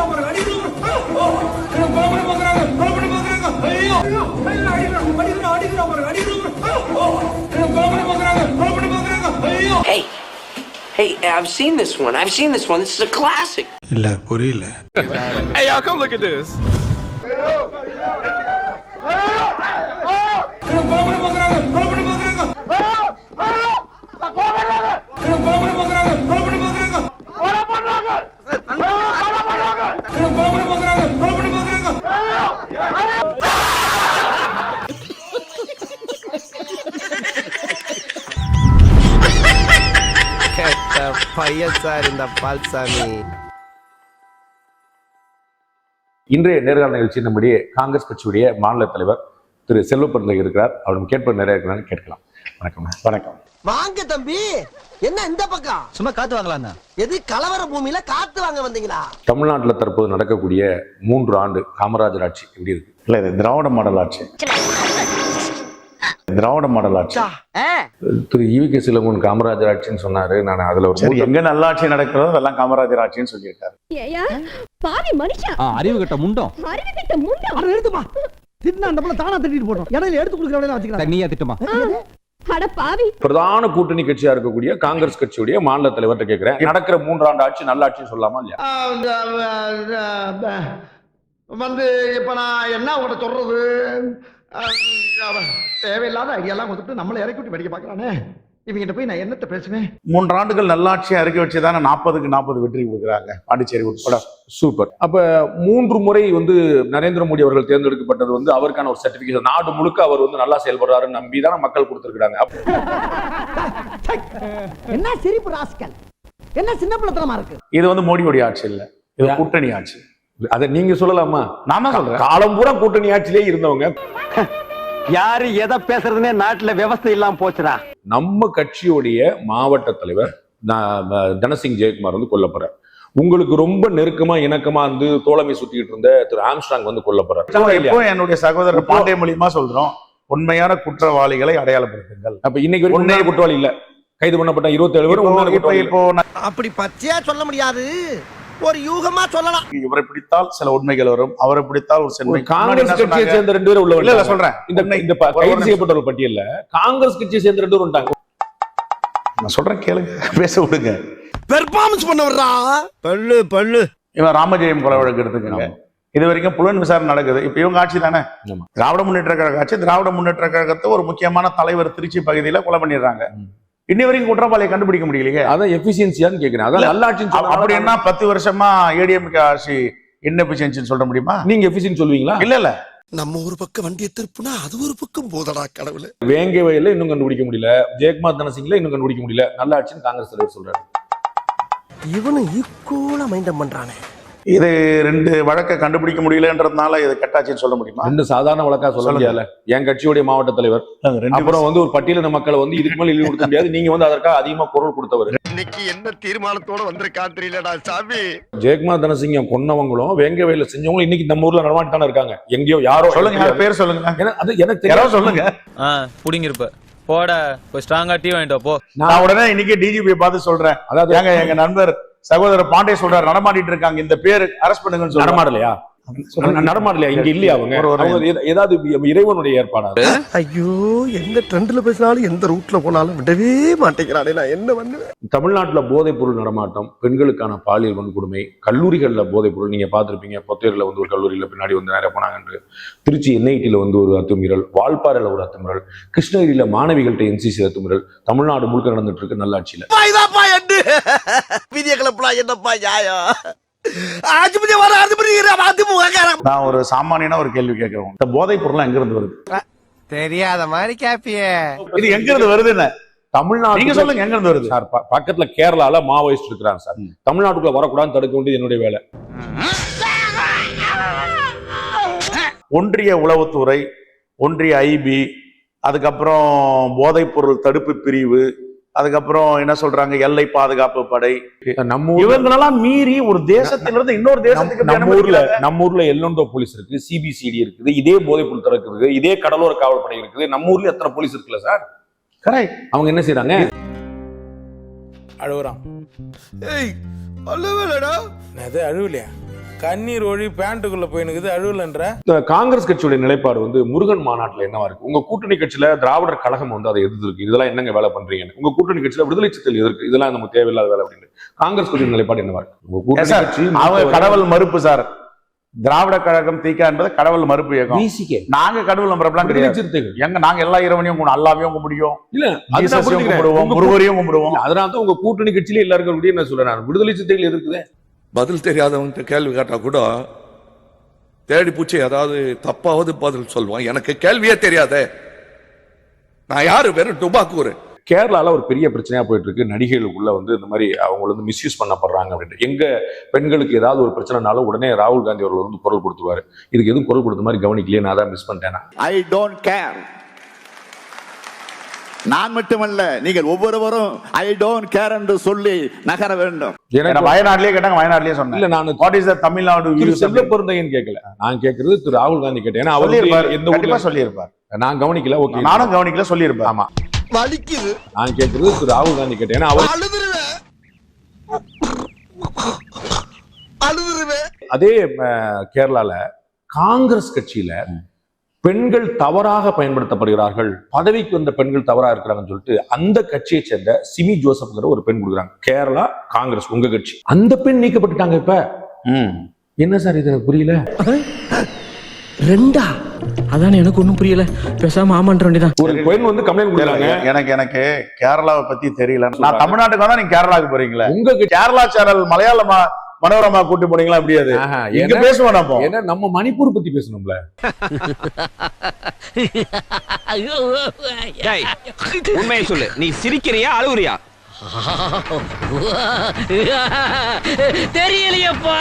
அடிக்கிறான் பாருங்க, அடிக்கிறான் பாருங்க. ஆ, ஆ, என்ன கொலை பண்ண பார்க்கறாங்க, கொலை பண்ண பார்க்கறாங்க. ஐயோ, ஐயோ, ஐயோ, அடிக்கிறான், அடிக்கிறான், அடிக்கிறான் பாருங்க, அடிக்கிறான் பாருங்க. ஆ, ஆ, என்ன கொலை பண்ண பார்க்கறாங்க, கொலை பண்ண பார்க்கறாங்க. ஐயோ. Hey, hey, I've seen this one. I've seen this one. This is a classic. இல்ல புரியல Hey, y'all, come look at this. என்ன கொலை பண்ண பார்க்கறாங்க, கொலை பண்ண பார்க்கறாங்க. என்ன கொலை பண்ண பார்க்கறாங்க, கொலை பண்ண பார்க்கறாங்க. பையன் சார் இந்த பால்சாமி இன்றைய நேர்காணல் நிகழ்ச்சி நம்முடைய காங்கிரஸ் கட்சியுடைய மாநில தலைவர் திரு செல்வப்பிறந்தை இருக்கிறார். அவரும் கேட்ப நிறைய இருக்கிறான்னு கேட்கலாம். வணக்கம். வணக்கம். வாங்க தம்பி. என்ன இந்த பக்கம்? சும்மா காத்து வாங்கலாம் எது கலவர பூமியில காத்து வாங்க வந்தீங்களா? தமிழ்நாட்டில் தற்போது நடக்கக்கூடிய மூன்று ஆண்டு காமராஜர் ஆட்சி எப்படி இருக்கு? இல்ல இது திராவிட மாடல் ஆட்சி. திராவிட மாடல் ஆட்சி திரு ஈவி கே சிலங்கோன் காமராஜர் ஆட்சின்னு சொன்னாரு. நான் அதுல ஒரு எங்க நல்லாட்சி நடக்கிறதோ அதெல்லாம் காமராஜர் ஆட்சின்னு சொல்லியிருக்காரு. ஏயா பாவி மனுஷா அறிவு கட்ட முண்டம். அறிவு கிட்ட முண்டம். அட எடுத்துமா திட்டினா அந்த புள்ள தானா திட்டிட்டு போட்டோம் இடையில எடுத்து கொடுக்குற வேலையில வச்சுக்கலாம். நீயா திட்டுமா? அட பாவி. பிரதான கூட்டணி கட்சியா இருக்கக்கூடிய காங்கிரஸ் கட்சியுடைய மாநில தலைவர்கிட்ட கேட்கிறேன் நடக்கிற மூன்றாண்டு ஆட்சி நல்ல ஆட்சின்னு சொல்லாமா இல்லையா வந்து இப்ப நான் என்ன உங்கள்கிட்ட சொல்றது? தேவையில்லாத ஐடியாலாம் கொடுத்துட்டு நம்மளை இறக்கி விட்டு படிக்க பாக்குறானே இவங்கிட்ட போய் நான் என்னத்த பேசுவேன்? மூன்று ஆண்டுகள் நல்லாட்சி அறிக்கை வச்சு தானே நாற்பதுக்கு நாற்பது வெற்றி கொடுக்குறாங்க. பாண்டிச்சேரி உட்பட. சூப்பர். அப்ப மூன்று முறை வந்து நரேந்திர மோடி அவர்கள் தேர்ந்தெடுக்கப்பட்டது வந்து அவருக்கான ஒரு சர்டிபிகேட் நாடு முழுக்க அவர் வந்து நல்லா செயல்படுறாருன்னு நம்பி தானே மக்கள் கொடுத்திருக்காங்க என்ன சிரிப்பு ராஸ்கல்? என்ன சின்ன பிள்ளைத்தனமா இருக்கு? இது வந்து மோடியோடைய ஆட்சி இல்ல. இது கூட்டணி ஆட்சி. அதை நீங்க சொல்லலாமா? நான் தான் சொல்றேன். காலம் பூரா கூட்டணி ஆட்சியிலே இருந்தவங்க. யாரு எதை பேசுறதுனே நாட்டுல விவசாயம் இல்லாம போச்சுடா. நம்ம கட்சியுடைய மாவட்ட தலைவர் தனசிங் ஜெயக்குமார் வந்து கொல்லப்படுறார் உங்களுக்கு ரொம்ப நெருக்கமா இணக்கமா வந்து தோழமை சுத்திட்டு இருந்த திரு ஆம்ஸ்ட்ராங் வந்து கொல்லப்படுறார் இப்போ என்னுடைய சகோதரர் பாண்டிய மூலியமா சொல்றோம் உண்மையான குற்றவாளிகளை அடையாளப்படுத்துங்கள். அப்ப இன்னைக்கு உண்மையான குற்றவாளி இல்ல? கைது பண்ணப்பட்ட இருபத்தி ஏழு பேர் அப்படி பச்சையா சொல்ல முடியாது. ஒரு யூகமா சொல்லலாம். இவரை பிடித்தால் சில உண்மைகள் வரும். அவரை பிடித்தால் ஒரு சென்மை காங்கிரஸ் கட்சியை சேர்ந்த ரெண்டு பேரும் உள்ள இல்ல. சொல்றேன். இந்த இந்த கைது நிமிஷம். செய்யப்பட்டவர்கள் பட்டியல்ல காங்கிரஸ் கட்சியை சேர்ந்த ரெண்டு பேரும் நான் சொல்றேன் கேளுங்க. பேச விடுங்க. பெர்ஃபார்மன்ஸ் பண்ண வர்றா பல்லு பல்லு. இவன் ராமஜெயம் கொலை வழக்கு எடுத்துக்கங்க. இது வரைக்கும் புலன் விசாரணை நடக்குது. இப்ப இவங்க ஆட்சி தானே. திராவிட முன்னேற்ற கழக ஆட்சி திராவிட முன்னேற்ற கழகத்தை ஒரு முக்கியமான தலைவர் திருச்சி பகுதியில கொலை பண்ணிடுறாங்க. இன்னி வரைக்கும் குற்றவாளியை கண்டுபிடிக்க முடியலையே. அதான் எஃபிசியன்சியான்னு கேக்குறேன். அதான் நல்லாட்சின்னு அ- அப்படி என்ன பத்து வருஷமா ஏடிஎம்கே ஆட்சி இன்னெபிஷியன்சின்னு சொல்ல முடியுமா? நீங்க எஃபிசியன்சி சொல்லுவீங்களா? இல்ல இல்ல. நம்ம ஒரு பக்கம் வண்டியை திருப்புனா அது ஒரு பக்கம் போதடா கடவுளே. வேங்கை வயல்ல இன்னும் கண்டுபிடிக்க முடியல. ஜெயக்குமார் தனசிங்ல இன்னும் கண்டுபிடிக்க முடியல. நல்லாட்சின்னு காங்கிரஸ் தலைவர் சொல்றாரு. இவனும் ஈக்குவலா மைண்டம் பண்றானே. இது ரெண்டு வழக்கை கண்டுபிடிக்க முடியலன்றதுனால இது கட்டாட்சின்னு சொல்ல முடியுமா? ரெண்டு சாதாரண வழக்கா சொல்ல. முடியல என் கட்சியுடைய மாவட்ட தலைவர். அப்புறம் வந்து ஒரு பட்டியலின மக்களை வந்து இதுக்கு மேல இழிவு கொடுக்க முடியாது. நீங்க வந்து அதற்காக அதிகமா குரல் கொடுத்தவர். இன்னைக்கு என்ன தீர்மானத்தோட வந்திருக்கா தெரியலடா சாமி. ஜெயக்குமார் தனசிங்க கொன்னவங்களும் வேங்கை வயல்ல செஞ்சவங்களும் இன்னைக்கு நம்ம ஊர்ல நடமாட்டி தானே இருக்காங்க. எங்கேயோ யாரோ சொல்லுங்க பேர் சொல்லுங்க. அது எனக்கு யாரோ தெரியாது சொல்லுங்க. புடிங்கிருப்ப போட ஸ்ட்ராங்கா டீ வாங்கிட்டு போ. நான் உடனே இன்னைக்கு டிஜிபி பார்த்து சொல்றேன். அதாவது ஏங்க எங்க நண்பர் சகோதரர் பாண்டே சொல்றாரு நடமாடிட்டு இருக்காங்க. இந்த பேர் அரெஸ்ட் பண்ணுங்கன்னு நடமாடலையா? நடமாடலையா? இங்க இல்லையா அவங்க? ஏதாவது இறைவனுடைய ஏற்பாடா ஐயோ எந்த ட்ரெண்ட்ல பேசினாலும் எந்த ரூட்ல போனாலும் விடவே மாட்டேங்கிறானே. நான் என்ன பண்ணுவேன்? தமிழ்நாட்டுல போதைப் பொருள் நடமாட்டம் பெண்களுக்கான பாலியல் வன்கொடுமை கல்லூரிகள்ல போதைப் பொருள். நீங்க பார்த்திருப்பீங்க பொத்தேரில் வந்து ஒரு கல்லூரியில பின்னாடி வந்து நிறைய போனாங்கன்று திருச்சி என்ஐடியில் வந்து ஒரு அத்துமீறல் வால்பாறையில ஒரு அத்துமீறல் கிருஷ்ணகிரியில மாணவிகள்கிட்ட என்சிசி அத்துமீறல். தமிழ்நாடு முழுக்க நடந்துட்டு இருக்கு நல்லாட்சியில. என்னப்பா நியாயம்? நான் ஒரு சாமானியனா ஒரு கேள்வி கேட்கிறோம் இந்த போதைப் பொருள் எங்க இருந்து வருது தெரியாத மாதிரி கேப்பியே. இது எங்க இருந்து வருதுன்னு தமிழ்நாடு நீங்க சொல்லுங்க எங்க இருந்து வருது? சார் பக்கத்துல கேரளால மாவோயிஸ்ட் இருக்கிறாங்க சார். தமிழ்நாட்டுக்குள்ள வரக்கூடாதுன்னு தடுக்க வேண்டியது என்னுடைய வேலை. ஒன்றிய உளவுத்துறை ஒன்றிய ஐபி அதுக்கப்புறம் போதைப் பொருள் தடுப்பு பிரிவு அதுக்கப்புறம் என்ன சொல்றாங்க? எல்லை பாதுகாப்பு படை. நம்ம ஊர்ல இவங்களெல்லாம் மீறி ஒரு தேசத்திலிருந்து இன்னொரு தேசத்துக்கு நம்ம- ஊர்ல. நம்ம ஊர்ல எல்லோண்டோ போலீஸ் இருக்கு சிபிசிடி இருக்குது இதே போதைப் பொருள் இருக்குது இதே கடலோர காவல்படை இருக்குது. நம்ம ஊர்ல எத்தனை போலீஸ் இருக்குல்ல சார்? Correct. அவங்க என்ன செய்றாங்க? அழுவுறான் ஏய் அல்லவேலடா அது அழுவலையா? கண்ணீர் ஒழி பேண்ட்டுக்குள்ள போயினுக்குது அழுவலன்ற காங்கிரஸ் கட்சியுடைய நிலைப்பாடு வந்து முருகன் மாநாட்டுல என்னவா இருக்கு? உங்க கூட்டணி கட்சியில திராவிடர் கழகம் வந்து அதை எதிர்த்து இதெல்லாம் என்னங்க வேலை பண்றீங்கன்னு. உங்க கூட்டணி கட்சியில விடுதலை சித்தல் எதிர்க்கு. இதெல்லாம் நமக்கு தேவையில்லாத வேலை அப்படின்னு. காங்கிரஸ் கட்சியின் நிலைப்பாடு என்னவா இருக்கு? உங்க கூட்டணி சார், கட்சி அவங்க கடவுள் மறுப்பு சார். திராவிட கழகம் தீக்கா என்பது கடவுள் மறுப்பு இயக்கம் பிசிகே நாங்க கடவுள் மறுப்புலாம் விடுதலை கிடையாது. எங்க நாங்க எல்லா இறைவனையும் கும்பிடுவோம் அல்லாவையும் கும்பிடுவோம் இல்ல. கும்பிடுவோம் முருகரையும் கும்பிடுவோம். அதனால தான் உங்க கூட்டணி கட்சியில எல்லாருக்கும் நான் சொல்றேன் விடுதலை சிறுத்தைகள் எதிர்க்குதே. பதில் தெரியாதவன்கிட்ட கேள்வி கேட்டா கூட தேடி பூச்சி ஏதாவது தப்பாவது பதில் சொல்லுவான். எனக்கு கேள்வியே தெரியாதே. நான் யாரு வெறும் டுபாக்கூர் கேரளால ஒரு பெரிய பிரச்சனையா போயிட்டு இருக்கு நடிகைகளுக்குள்ள வந்து இந்த மாதிரி அவங்க வந்து மிஸ்யூஸ் பண்ணப்படுறாங்க அப்படின்ட்டு. எங்க பெண்களுக்கு ஏதாவது ஒரு பிரச்சனைனாலும் உடனே ராகுல் காந்தி அவர்கள் வந்து குரல் கொடுத்துருவாரு. இதுக்கு எதுவும் குரல் கொடுத்த மாதிரி கவனிக்கலையே நான் தான் மிஸ் பண்ணிட்டேன் ஐ டோன்ட் கேர் நான் மட்டுமல்ல நீங்கள் ஒவ்வொருவரும் ஐ டோன்ட் கேர் என்று சொல்லி நகர வேண்டும். எனக்கு வயநாட்டிலேயே கேட்டாங்க வயநாட்டிலேயே சொன்னேன். இல்ல நான் what is the Tamil Nadu Thiru views Selva அப்படின்னு பெருந்தையன் கேட்கல நான் கேட்கறது திரு ராகுல் காந்தி கேட்டேன். ஏன்னா அவர் எந்த ஊர்ல சொல்லியிருப்பார். நான் கவனிக்கல. ஓகே. நானும் கவனிக்கல சொல்லியிருப்பார். ஆமா. வலிக்குது நான் கேட்கறது திரு ராகுல் காந்தி கேட்டேன். ஏன்னா அவர் அதே கேரளால காங்கிரஸ் கட்சியில பெண்கள் தவறாக பயன்படுத்தப்படுகிறார்கள். பதவிக்கு வந்த பெண்கள் தவறா இருக்கிறாங்கன்னு சொல்லிட்டு அந்த கட்சியை சேர்ந்த சிமி ஜோசப்ங்கிற ஒரு பெண் கொடுக்குறாங்க. கேரளா காங்கிரஸ் உங்க கட்சி. அந்த பெண் நீக்கப்பட்டுட்டாங்க இப்ப. ம். என்ன சார் இது எனக்கு புரியல? ரெண்டா? அதானே எனக்கு ஒண்ணும் புரியல. பேசாம ஆமான்ற வேண்டியதான் ஒரு பெண் வந்து கம்ப்ளைண்ட் கொடுக்குறாங்க. எனக்கு எனக்கு கேரளாவை பத்தி தெரியல நான். தமிழ்நாட்டுக்கு வந்தா நீங்க கேரளாவுக்கு போறீங்களா. உங்க கேரளா சேனல் மலையாள ம- மனோரமா கூட்டி போனீங்களா? இங்க ஏன்னா- பேசுவோம் நம்ம ஏன்னா நம்ம மணிப்பூர் பத்தி பேசணும்ல. உண்மையை சொல்லு. நீ சிரிக்கிறியா அழுவுறியா தெரியலையப்பா.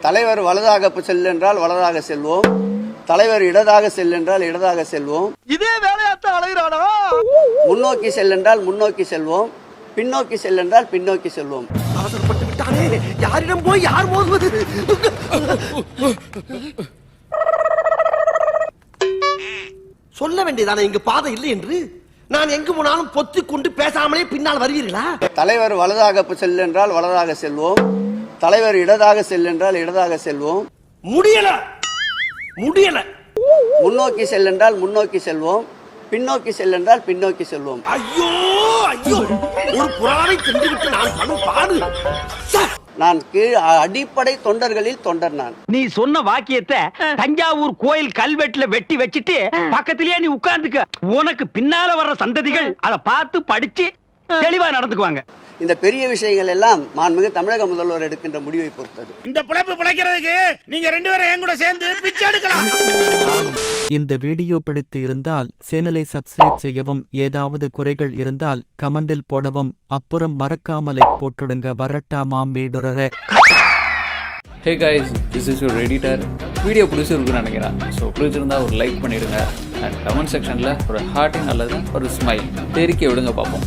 தலைவர் வலதாக செல்லென்றால் வலதாக செல்வோம். தலைவர் இடதாக செல்லென்றால் இடதாக செல்வோம். இதே வேலையாத்தான் முன்னோக்கி செல்லென்றால் முன்னோக்கி செல்வோம். பின்னோக்கி செல்லென்றால் பின்னோக்கி செல்வோம். யாரிடம் போய் யார் மோதுவது? சொல்ல வேண்டியதானே இங்கு பாதை இல்லை என்று? நான் எங்கு போனாலும் பொத்தி கொண்டு பேசாமலே பின்னால் வருவீர்களா? தலைவர் வலதாக செல்லென்றால் வலதாக செல்வோம். தலைவர் இடதாக செல்லென்றால் இடதாக செல்வோம். முடியல! முடியல. முன்னோக்கி செல்லென்றால் முன்னோக்கி செல்வோம் பின்னோக்கி செல்லென்றால் பின்னோக்கி செல்வோம். ஐயோ ஐயோ ஒரு புறாவை தின்றுவிட்டு நான் படும் பாடு! நான் கீழ் அடிப்படை தொண்டர்களில் தொண்டர் நான். நீ சொன்ன வாக்கியத்தை தஞ்சாவூர் கோயில் கல்வெட்டுல வெட்டி வச்சிட்டு பக்கத்திலேயே நீ உட்கார்ந்துக்க. உனக்கு பின்னால வர்ற சந்ததிகள் அதை பார்த்து படிச்சு தெளிவா நடந்துக்குவாங்க. இந்த பெரிய விஷயங்கள் எல்லாம் மாண்புமிகு தமிழக முதல்வர் எடுக்கின்ற முடிவை பொறுத்தது. இந்த பிழைப்பு பிழைக்கிறதுக்கு நீங்க ரெண்டு பேரும் என் கூட சேர்ந்து பிச்சை எடுக்கலாம். இந்த வீடியோ பிடித்து இருந்தால் சேனலை சப்ஸ்கிரைப் செய்யவும் ஏதாவது குறைகள் இருந்தால் கமெண்டில் போடவும் அப்புறம் மறக்காமலை போட்டுடுங்க. வரட்டாமாம் வீடுறர. Hey guys this is your editor video பிடிச்சிருக்குன்னு நினைக்கிறேன். ஸோ பிடிச்சிருந்தா ஒரு லைக் பண்ணிடுங்க. அண்ட் கமெண்ட் செக்ஷனில் ஒரு ஹார்ட்டிங் அல்லது ஒரு ஸ்மைல் தெரிக்க விடுங்க பார்ப்போம்.